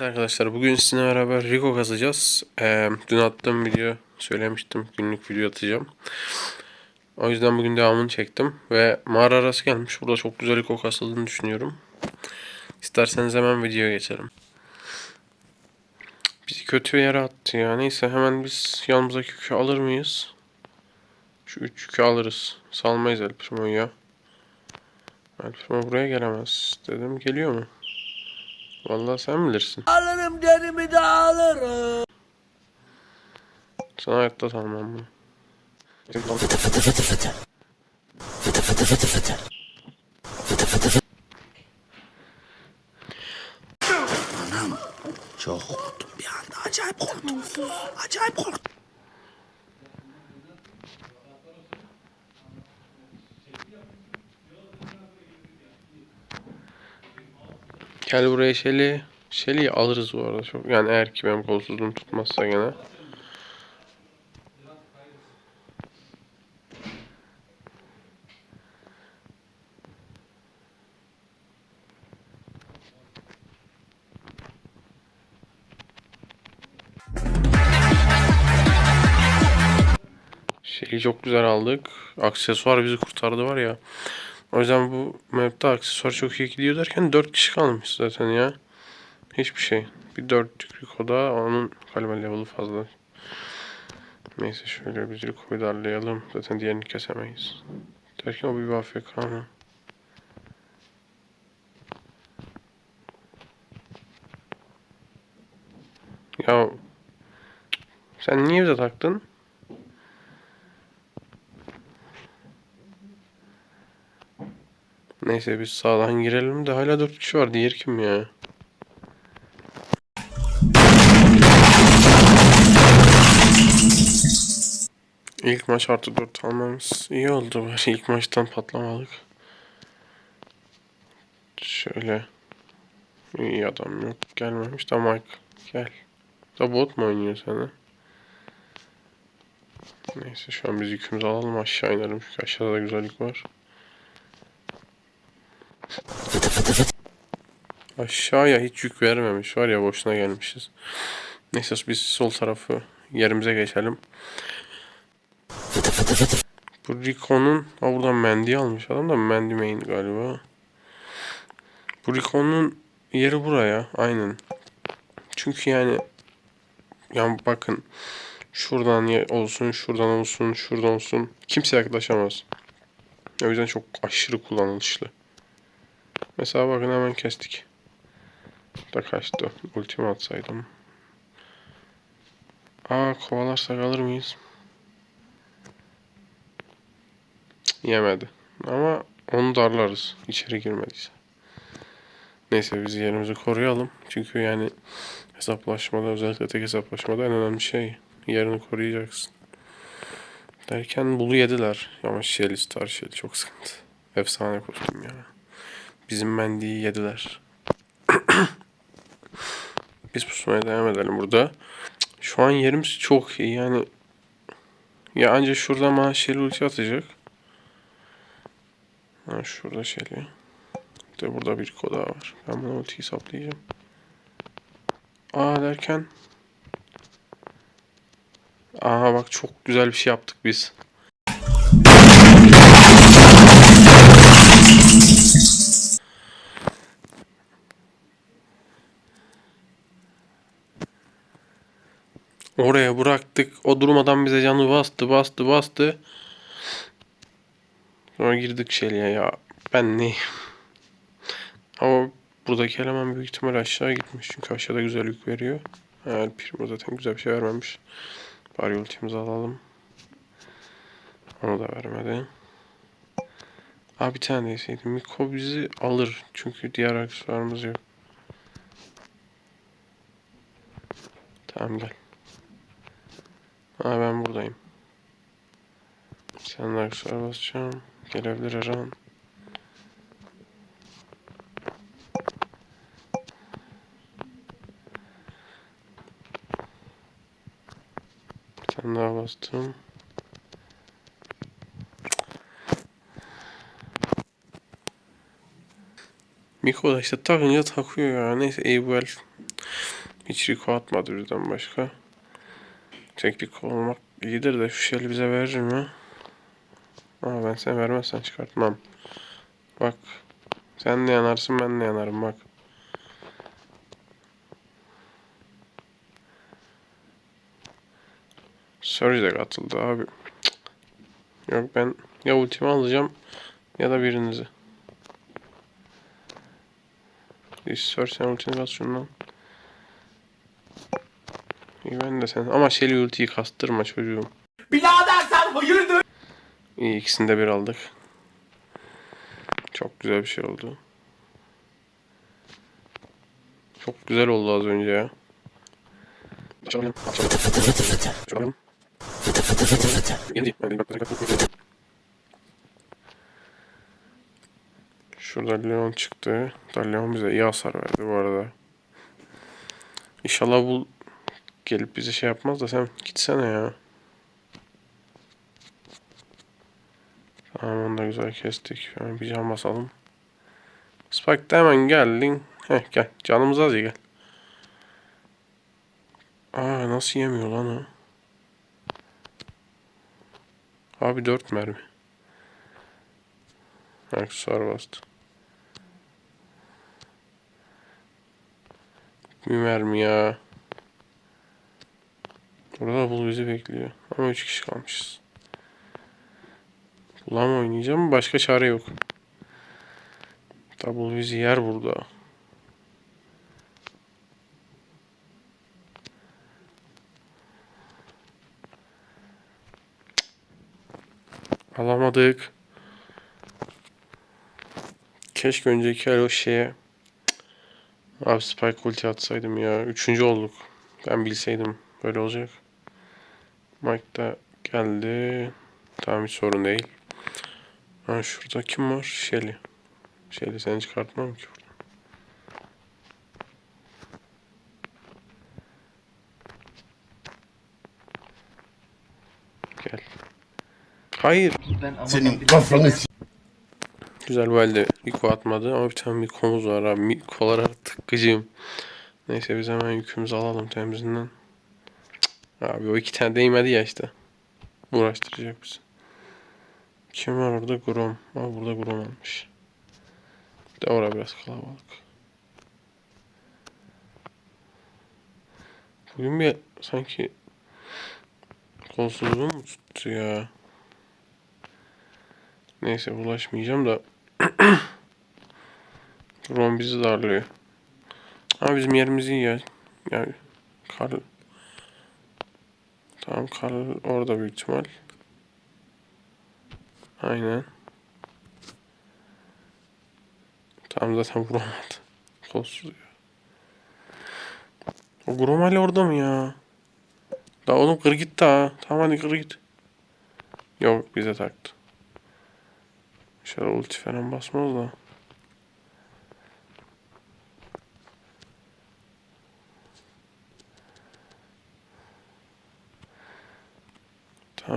Evet arkadaşlar bugün sizinle beraber Rico kazacağız. Ee, dün attığım video söylemiştim günlük video atacağım. O yüzden bugün devamını çektim ve mağara arası gelmiş. Burada çok güzel Rico kasıldığını düşünüyorum. İsterseniz hemen videoya geçelim. Bizi kötü bir yere attı ya. Neyse hemen biz yanımızdaki yükü alır mıyız? Şu üç yükü alırız. Salmayız El Primo'yu ya. El Primo buraya gelemez dedim. Geliyor mu? Vallahi sen bilirsin. Alırım derimi de alırım. Sana hayatta tanımam bunu. Fıtı fıtı fıtı fıtı. Fıtı fıtı fıtı fıtı. Fıtı fıtı fıtı. Anam çok korktum bir anda. Acayip korktum. Acayip korktum. Gel buraya Şeli. Şeli'yi alırız bu arada çok. Yani eğer ki benim kolsuzluğum tutmazsa gene. Şeyi çok güzel aldık. Aksesuar bizi kurtardı var ya. O yüzden bu map'te aksesuar çok iyi gidiyor derken 4 kişi kalmış zaten ya. Hiçbir şey. Bir 4 Rico'da onun galiba level'ı fazla. Neyse şöyle bir Rico'yu darlayalım. Zaten diğerini kesemeyiz. Derken o bir AFK mı? Ya sen niye bize taktın? Neyse biz sağdan girelim de hala 4 kişi var. Diğer kim ya? İlk maç artı 4 almamız iyi oldu. Bari ilk maçtan patlamadık. Şöyle. İyi adam yok. Gelmemiş de Mike. Gel. Da bot mu oynuyor sana? Neyse şu an biz yükümüzü alalım aşağı inelim çünkü aşağıda da güzellik var. Aşağıya hiç yük vermemiş var ya boşuna gelmişiz. Neyse biz sol tarafı yerimize geçelim. Bu Rico'nun ha buradan Mendy almış adam da Mendy main galiba. Bu Rico'nun yeri buraya aynen. Çünkü yani yani bakın şuradan olsun şuradan olsun şuradan olsun kimse yaklaşamaz. O yüzden çok aşırı kullanılışlı. Mesela bakın hemen kestik. Da kaçtı. Ultimi atsaydım. Aa kovalarsak alır mıyız? Yemedi. Ama onu darlarız. içeri girmediyse. Neyse biz yerimizi koruyalım. Çünkü yani hesaplaşmada özellikle tek hesaplaşmada en önemli şey yerini koruyacaksın. Derken bulu yediler. Ama Shelly Star Shelly çok sıkıntı. Efsane kostüm ya. Bizim Mendy'yi yediler. Biz pusmaya devam edelim burada. Şu an yerimiz çok iyi yani. Ya anca şurada Shelly ulti atacak. Ha şurada. Bir de burada bir koda var. Ben bunu ultiyi saplayacağım. Aa derken. Aha bak çok güzel bir şey yaptık biz. Oraya bıraktık. O durmadan bize canı bastı, bastı, bastı. Sonra girdik Shelly'e ya. Ben neyim? Ama buradaki eleman büyük ihtimal aşağı gitmiş. Çünkü aşağıda güzel yük veriyor. Yani Primo zaten güzel bir şey vermemiş. Bari ultimizi alalım. Onu da vermedi. Aa bir tane deseydi. Miko bizi alır. Çünkü diğer aksesuarımız yok. Tamam gel. Ha ben buradayım. Sen de aksesuar basacağım. Gelebilir her tane daha bastım. Miko da işte takınca takıyor ya. Neyse iyi bu el. Hiç Rico atmadı bizden başka. Tek Rico olmak iyidir de şu Shelly bize verir mi? Ama ben sen vermezsen çıkartmam. Bak. Sen de yanarsın ben de yanarım bak. Surge de katıldı abi. Yok ben ya ultimi alacağım ya da birinizi. Surge sen ultini kas şundan. İyi ben de sen. Ama Shelly ultiyi kastırma çocuğum. Birader sen hayırdır? İyi ikisini de bir aldık. Çok güzel bir şey oldu. Çok güzel oldu az önce ya. Açalım. Açalım. Açalım. Yedi. Şurada Leon çıktı. Da Leon bize iyi hasar verdi bu arada. İnşallah bu gelip bize şey yapmaz da sen gitsene ya. Tamam onu da güzel kestik. Hemen bir can basalım. Spike de hemen geldin. Heh gel. Canımız az ya gel. Aa nasıl yemiyor lan o? Abi 4 mermi. Aksesuar bastı. Bir mermi ya. Burada bul bizi bekliyor. Ama 3 kişi kalmışız. Ulan oynayacağım? Başka çare yok. Double bizi yer burada. Alamadık. Keşke önceki el o şeye Abi Spike ulti atsaydım ya. Üçüncü olduk. Ben bilseydim böyle olacak. Mike da geldi. Tamam hiç sorun değil. Ha şurada kim var? Shelly. Shelly seni çıkartmam ki buradan. Gel. Hayır. Senin kafanı s- Güzel bu elde Miko atmadı ama bir tane Miko'muz var abi. Miko'lara artık gıcığım. Neyse biz hemen yükümüzü alalım temizinden. Abi o iki tane değmedi ya işte. Uğraştıracak bizi. Kim var orada? Grom. Ama burada Grom almış. Bir de orada biraz kalabalık. Bugün bir sanki kolsuzluğum mu tuttu ya? Neyse bulaşmayacağım da Ron bizi darlıyor. Ama bizim yerimiz iyi ya. Yani Karl Tamam Karl orada büyük ihtimal. Aynen. Tamam zaten vuramadı. Kolsuz ya. O Grom hala orada mı ya? Da oğlum kır git daha. Tamam hadi kır git. Yok bize taktı. Şöyle ulti falan basmaz da.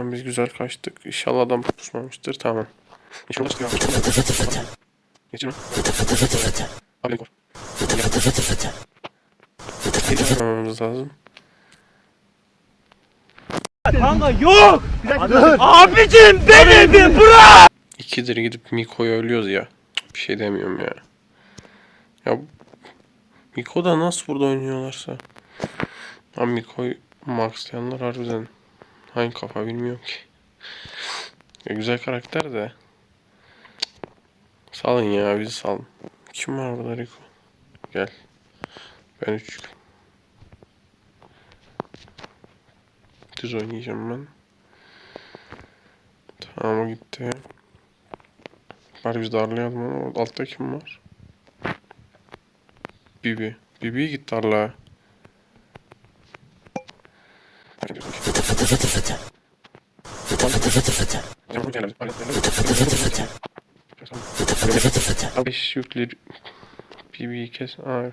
Tamam biz güzel kaçtık. İnşallah adam pusmamıştır. Tamam. İnşallah çıkıyor. Geçin mi? Abi kor. Geçmememiz lazım. Abicim beni bir bırak! İkidir gidip Miko'yu ölüyoruz ya. Bir şey demiyorum ya. Ya Miko da nasıl burada oynuyorlarsa. Ha Miko'yu maxlayanlar harbiden hangi kafa bilmiyorum ki. Ya güzel karakter de. Salın ya bizi salın. Kim var orada Rico? Gel. Ben üç. Düz oynayacağım ben. Tamam o gitti. Bari biz darlayalım ama altta kim var? Bibi. Bibi git darla. Beş yüklü Bibi'yi kes. Ay.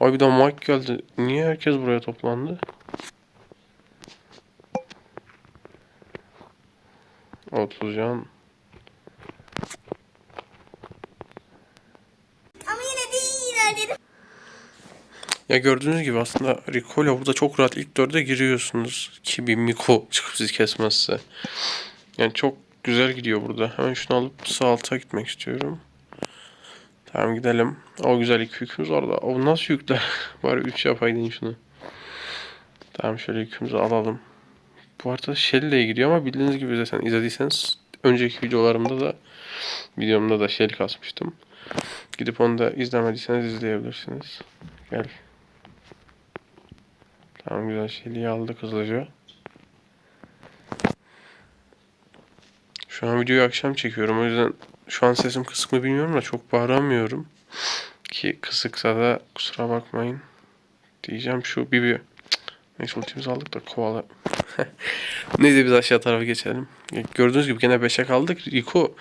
Ay bir de Mike geldi. Niye herkes buraya toplandı? Otuz can. Ama yine de iyi ilerledim. Ya gördüğünüz gibi aslında Rico ile burada çok rahat ilk dörde giriyorsunuz. Ki bir Miko çıkıp sizi kesmezse. Yani çok güzel gidiyor burada. Hemen şunu alıp sağ alta gitmek istiyorum. Tamam gidelim. O güzel iki yükümüz var da. O nasıl yükler? Bari 3 yapaydın şunu. Tamam şöyle yükümüzü alalım. Bu arada Shelly ile gidiyor ama bildiğiniz gibi zaten izlediyseniz önceki videolarımda da videomda da Shelly kasmıştım. Gidip onu da izlemediyseniz izleyebilirsiniz. Gel. Tamam güzel Shelly'yi aldık hızlıca. Şu an videoyu akşam çekiyorum. O yüzden şu an sesim kısık mı bilmiyorum da çok bağıramıyorum. Ki kısıksa da kusura bakmayın. Diyeceğim şu Bibi. Neyse ultimizi aldık da kovala. Neyse biz aşağı tarafa geçelim. Gördüğünüz gibi gene 5'e kaldık. Rico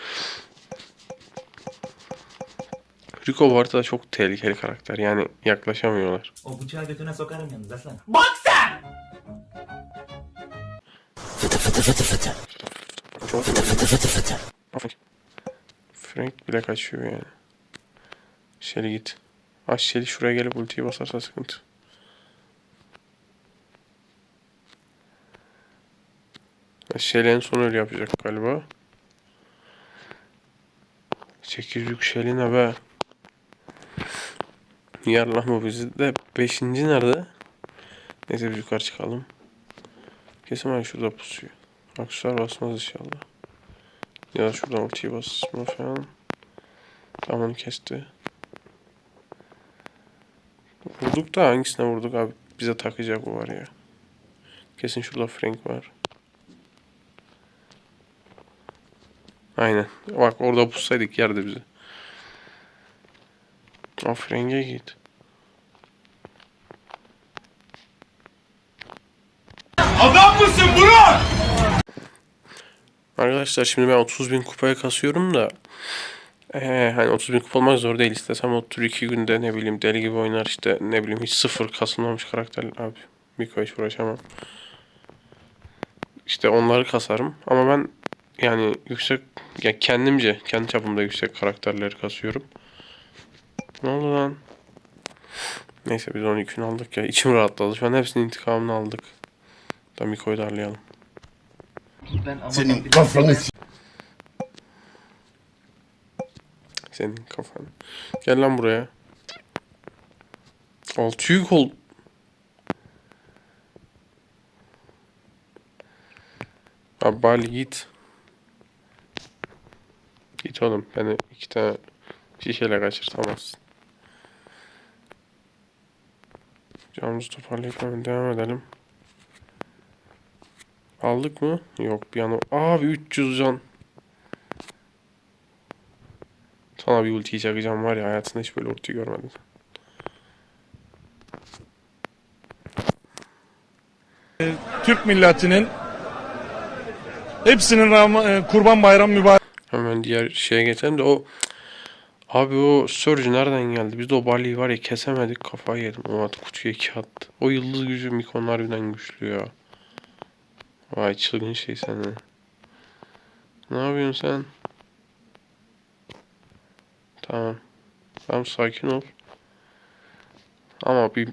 Rico bu arada çok tehlikeli karakter. Yani yaklaşamıyorlar. O bıçağı götüne sokarım yalnız aslan. Fıtı fıtı fıtı fıtı. Çok Fıtı fıtı fıtı fıtı. Frank. Frank bile kaçıyor yani. Shelly git. Ah Shelly şuraya gelip ultiyi basarsa sıkıntı. Shelly en son öyle yapacak galiba. 8 yük Shelly be? Yarlama bizi de 5. nerede? Neyse biz yukarı çıkalım. Kesin ben şurada pusuyor. Aksesuar basmaz inşallah. Ya da şuradan ultiyi basma falan. Tamam onu kesti. Vurduk da hangisine vurduk abi? Bize takacak o var ya. Kesin şurada Frank var. Aynen. Bak orada pussaydık yerde bizi. O Frank'e git. Arkadaşlar şimdi ben 30 bin kupaya kasıyorum da ee, hani 30 bin kupa olmak zor değil. İstesem otur 2 günde ne bileyim deli gibi oynar işte ne bileyim hiç sıfır kasılmamış karakter abi. Miko hiç uğraşamam. İşte onları kasarım ama ben yani yüksek ya kendimce kendi çapımda yüksek karakterleri kasıyorum. Ne oldu lan? Neyse biz 12 gün aldık ya. İçim rahatladı. Şu an hepsinin intikamını aldık. Da Miko'yu darlayalım. Ben ama Senin kafanı s- Senin kafan. Gel lan buraya. Altı yük ol. Abi Bali git. Git oğlum. Beni iki tane şişeyle kaçırtamazsın. Canımızı toparlayıp devam edelim. Aldık mı? Yok bir an. Abi 300 can. Sana bir ulti çakacağım var ya hayatında hiç böyle ulti görmedim. Türk milletinin hepsinin e, Kurban Bayramı mübarek Hemen diğer şeye geçelim de o Abi o Surge nereden geldi? Biz de o Barley'i var ya kesemedik kafayı yedim. O at kutuya iki attı. O yıldız gücü Mikon harbiden güçlü ya. Vay çılgın şey sen. Ne yapıyorsun sen? Tamam. Tamam sakin ol. Ama bir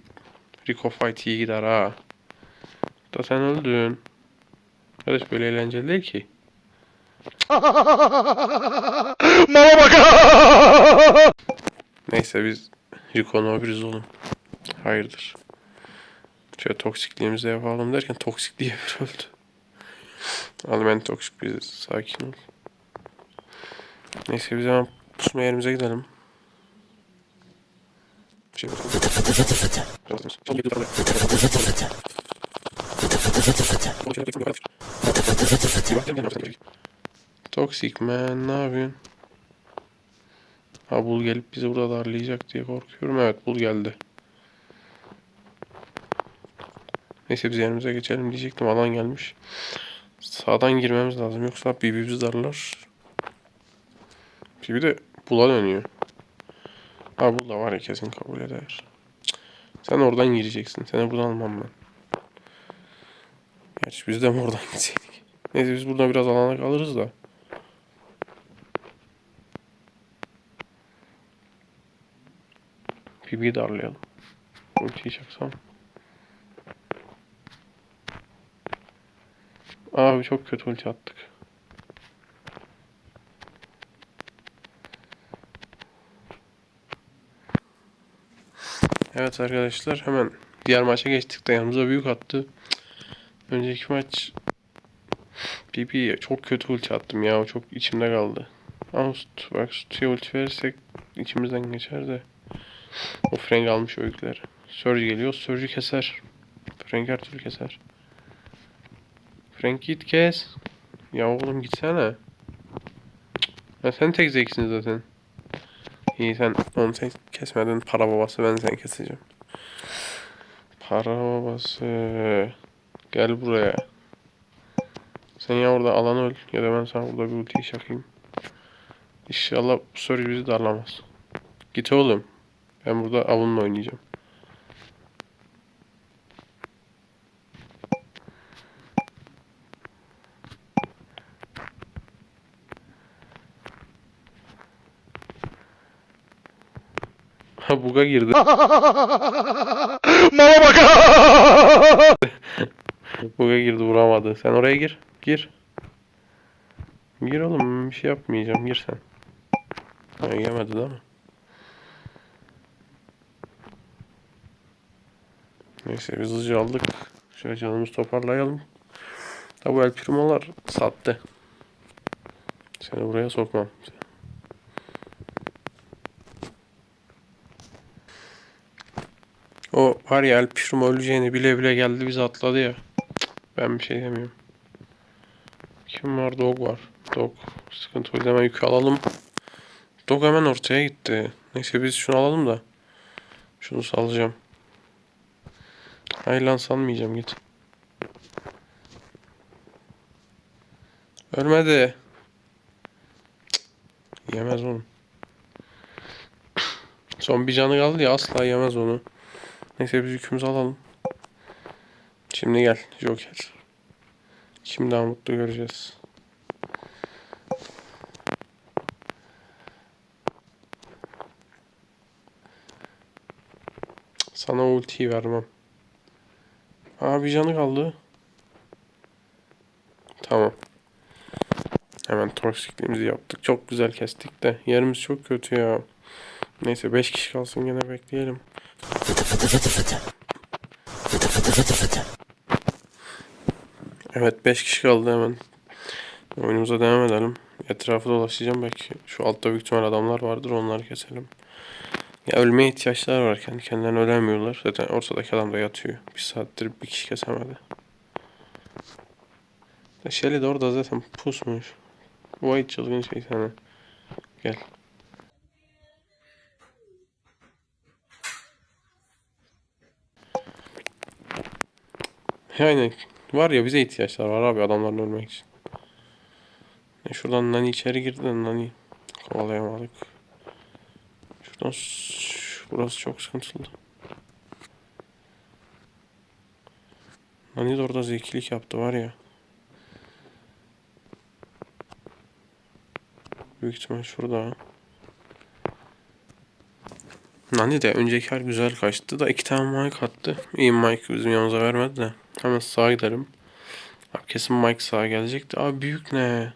Rico fight iyi gider ha. Da sen öldün. Kardeş böyle eğlenceli değil ki. Mala bak. Neyse biz Rico'nu öbürüz oğlum. Hayırdır. Şöyle toksikliğimizi yapalım derken toksik diye bir öldü. Al ben toksik biziz. Sakin ol. Neyse biz hemen pusma yerimize gidelim. Şey, Fıtı fıtı fıtı fıtı. Fıtı fıtı fıtı fıtı. Fıtı fıtı fıtı fıtı. Fıtı fıtı fıtı fıtı. Toksik man ne yapıyorsun? Ha bul gelip bizi burada darlayacak diye korkuyorum. Evet bul geldi. Neyse biz yerimize geçelim diyecektim. Alan gelmiş. Sağdan girmemiz lazım. Yoksa Bibi bizi darlar. Bibi de bula dönüyor. Ha bul da var ya kesin kabul eder. Sen oradan gireceksin. Seni buradan almam ben. Gerçi biz de mi oradan gitseydik? Neyse biz burada biraz alana kalırız da. Bibi'yi darlayalım. Ultiyi çaksam. Abi çok kötü ulti attık. Evet arkadaşlar hemen diğer maça geçtik de yanımıza büyük attı. Önceki maç PP çok kötü ulti attım ya o çok içimde kaldı. Ama St- bak Stu'ya ulti verirsek içimizden geçer de. O Frank almış o yükleri. Surge geliyor. Surge'ü keser. Frank her türlü keser. Frank git kes. Ya oğlum gitsene. Ya sen tek zeksin zaten. İyi sen onu sen kesmedin. Para babası ben sen keseceğim. Para babası. Gel buraya. Sen ya orada alan öl ya da ben sana burada bir ultiyi çakayım. İnşallah bu Surge bizi darlamaz. Git oğlum. Ben burada avunla oynayacağım. Ha buga girdi. Mala bak. Buga girdi vuramadı. Sen oraya gir. Gir. Gir oğlum bir şey yapmayacağım. Gir sen. Ha, yemedi değil mi? Neyse biz hızlıca aldık. Şöyle canımızı toparlayalım. Ha bu El Primo'lar sattı. Seni buraya sokmam. O var ya El Primo öleceğini bile bile geldi bizi atladı ya. Ben bir şey demiyorum. Kim var? Dog var. Dog. Sıkıntı yok. Hemen yükü alalım. Dog hemen ortaya gitti. Neyse biz şunu alalım da. Şunu salacağım. Hayır lan sanmayacağım git. Ölmedi. Yemez oğlum. Son bir canı kaldı ya asla yemez onu. Neyse biz yükümüzü alalım. Şimdi gel Joker. Kim daha mutlu göreceğiz. Sana ultiyi vermem. Aa bir canı kaldı. Tamam. Hemen toksikliğimizi yaptık. Çok güzel kestik de. Yerimiz çok kötü ya. Neyse 5 kişi kalsın gene bekleyelim. Fıtı fıtı fıtı fıtı. Fıtı fıtı fıtı fıtı. Evet 5 kişi kaldı hemen. Oyunumuza devam edelim. Etrafı dolaşacağım belki. Şu altta büyük ihtimal adamlar vardır onları keselim. Ya ölmeye ihtiyaçları var kendi kendilerine ölemiyorlar. Zaten ortadaki adam da yatıyor. Bir saattir bir kişi kesemedi. Ya de orada zaten pusmuş. White çılgın şey sana. Gel. Yani var ya bize ihtiyaçlar var abi adamların ölmek için. E şuradan Nani içeri girdi de Nani kovalayamadık. Şuradan burası çok sıkıntılı. Nani de orada zekilik yaptı var ya. Büyük ihtimal şurada. Nani de önceki her güzel kaçtı da iki tane mic attı. İyi mic bizim yanımıza vermedi de. Hemen sağa gidelim. Abi kesin mic sağa gelecekti. Abi büyük ne?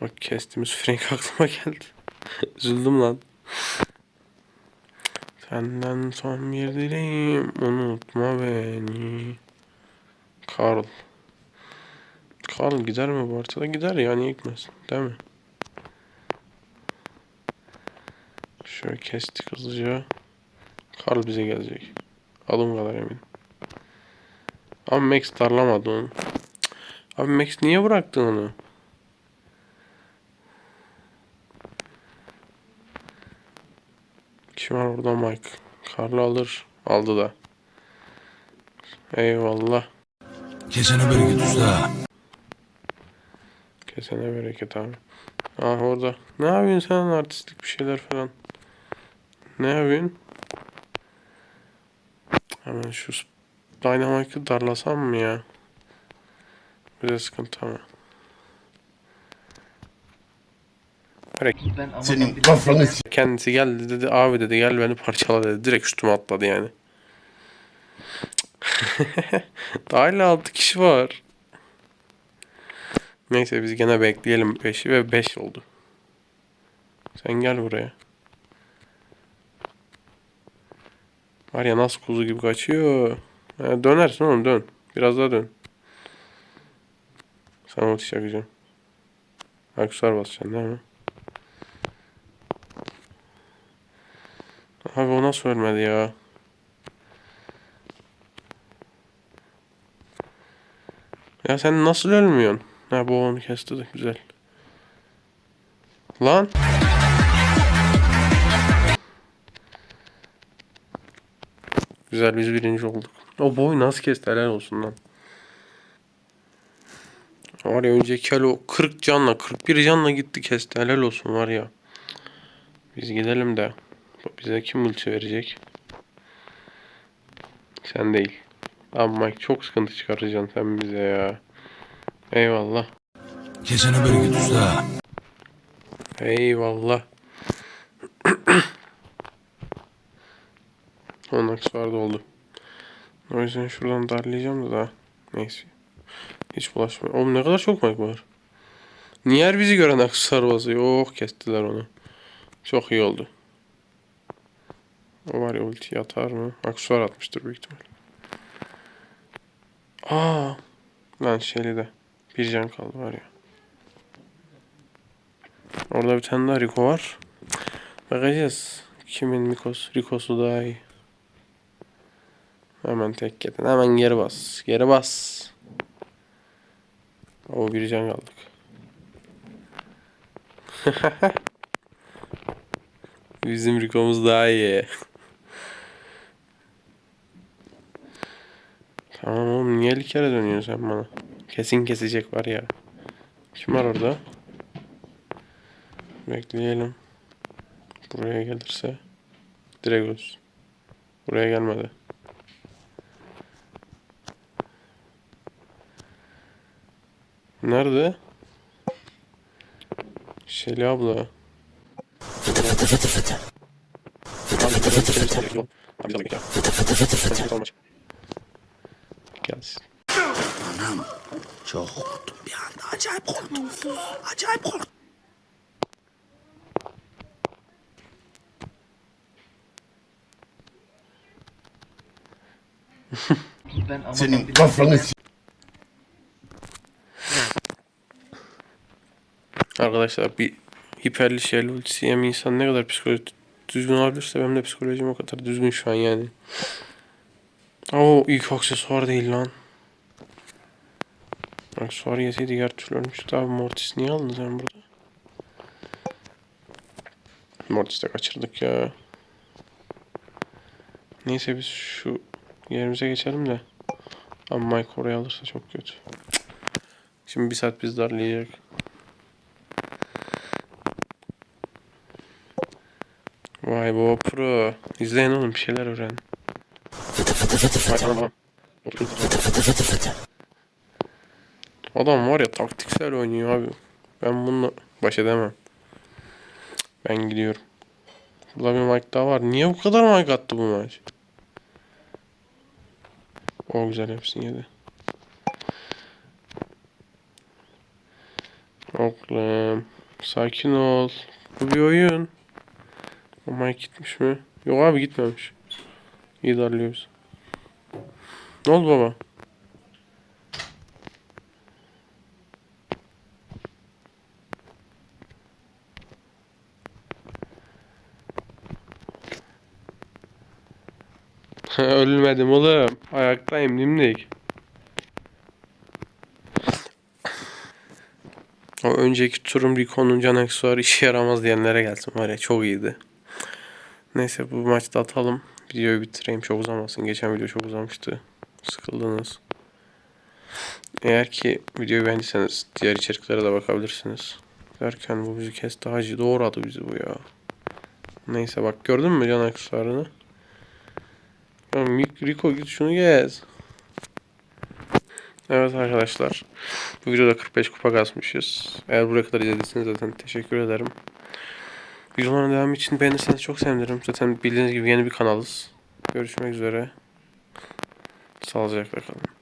Bak kestiğimiz Frank aklıma geldi. Üzüldüm lan. Senden son bir dileğim unutma beni. Carl. Carl gider mi bu haritada? Gider ya niye gitmesin değil mi? Şöyle kestik hızlıca. Carl bize gelecek. Adım kadar emin. Ama Max darlamadı onu. Abi Max niye bıraktın onu? Kim var orada Mike? Carl alır. Aldı da. Eyvallah. Kesene bereket usta. Kesene bereket abi. Ah orada. Ne yapıyorsun sen artistlik bir şeyler falan. Ne yapıyorsun? Hemen şu Dynamite'ı darlasam mı ya? Bir de sıkıntı ama. Ama Senin kafanı s- Kendisi geldi dedi abi dedi gel beni parçala dedi. Direkt üstüme atladı yani. Daha hala 6 kişi var. Neyse biz gene bekleyelim 5'i ve 5 oldu. Sen gel buraya. Var ya nasıl kuzu gibi kaçıyor. Ha, dönersin oğlum dön. Biraz daha dön. Sana ulti yakacağım. Aksesuar basacaksın değil mi? Abi o nasıl ölmedi ya? Ya sen nasıl ölmüyorsun? Ha bu onu kesti de güzel. Lan. Güzel biz birinci olduk. O boy nasıl kesti helal olsun lan. Var ya önceki o 40 canla 41 canla gitti kesti helal olsun var ya. Biz gidelim de. Bize kim ulti verecek? Sen değil. Ama Mike çok sıkıntı çıkaracaksın sen bize ya. Eyvallah. Kesene bereket usta. Eyvallah. Aksesuar da oldu. O yüzden şuradan darlayacağım da daha. Neyse. Hiç bulaşma. Oğlum ne kadar çok mic var. Niye her bizi gören aksesuar basıyor? Oh kestiler onu. Çok iyi oldu. O var ya ulti atar mı? Aksesuar atmıştır büyük ihtimal. Aa. Lan şeyli de. Bir can kaldı var ya. Orada bir tane daha Rico var. Bakacağız. Kimin Mikos? Rico'su daha iyi. Hemen tek yedin. Hemen geri bas. Geri bas. O bir can kaldık. Bizim Rico'muz daha iyi. Tamam oğlum niye bir kere dönüyorsun sen bana? Kesin kesecek var ya. Kim var orada? Bekleyelim. Buraya gelirse direkt olsun. Buraya gelmedi. Nerede? Şeli abla. Fıtı fıtı fıtı fıtı. Fıtı fıtı fıtı fıtı. Fıtı fıtı fıtı fıtı. Gelsin. Çok korktum bir anda. Acayip korktum. Acayip korktum. ben ama senin kafanı Arkadaşlar bir hiperli şeyli ultisi insan ne kadar psikoloji düzgün olabilirse benim de psikolojim o kadar düzgün şu an yani. Oo ilk aksesuar değil lan. Aksesuar yeseydi diğer türlü ölmüştü. Abi Mortis niye aldın sen burada? Mortis'te kaçırdık ya. Neyse biz şu yerimize geçelim de. Ama Mike oraya alırsa çok kötü. Şimdi bir saat biz darlayacak. Vay baba pro. İzleyin oğlum bir şeyler öğren. Fıtı fıtı fıtı fıtı. Fıtı fıtı fıtı fıtı. Adam var ya taktiksel oynuyor abi. Ben bununla baş edemem. Ben gidiyorum. Burada bir mic daha var. Niye bu kadar mic attı bu maç? O güzel hepsini yedi. Oğlum. Sakin ol. Bu bir oyun. O mic gitmiş mi? Yok abi gitmemiş. İyi darlıyoruz. Ne oldu baba? Ölmedim oğlum. Ayaktayım dimdik. O önceki turum Rico'nun can aksesuarı işe yaramaz diyenlere gelsin var ya çok iyiydi. Neyse bu maçta atalım. Videoyu bitireyim çok uzamasın. Geçen video çok uzamıştı. Sıkıldınız. Eğer ki videoyu beğendiyseniz diğer içeriklere de bakabilirsiniz. Derken bu bizi kesti hacı doğradı bizi bu ya. Neyse bak gördün mü can Mik- Rico git şunu gez. Evet arkadaşlar. Bu videoda 45 kupa kasmışız. Eğer buraya kadar izlediyseniz zaten teşekkür ederim. Videoların devamı için beğenirseniz çok sevinirim. Zaten bildiğiniz gibi yeni bir kanalız. Görüşmek üzere. Sağlıcakla kalın.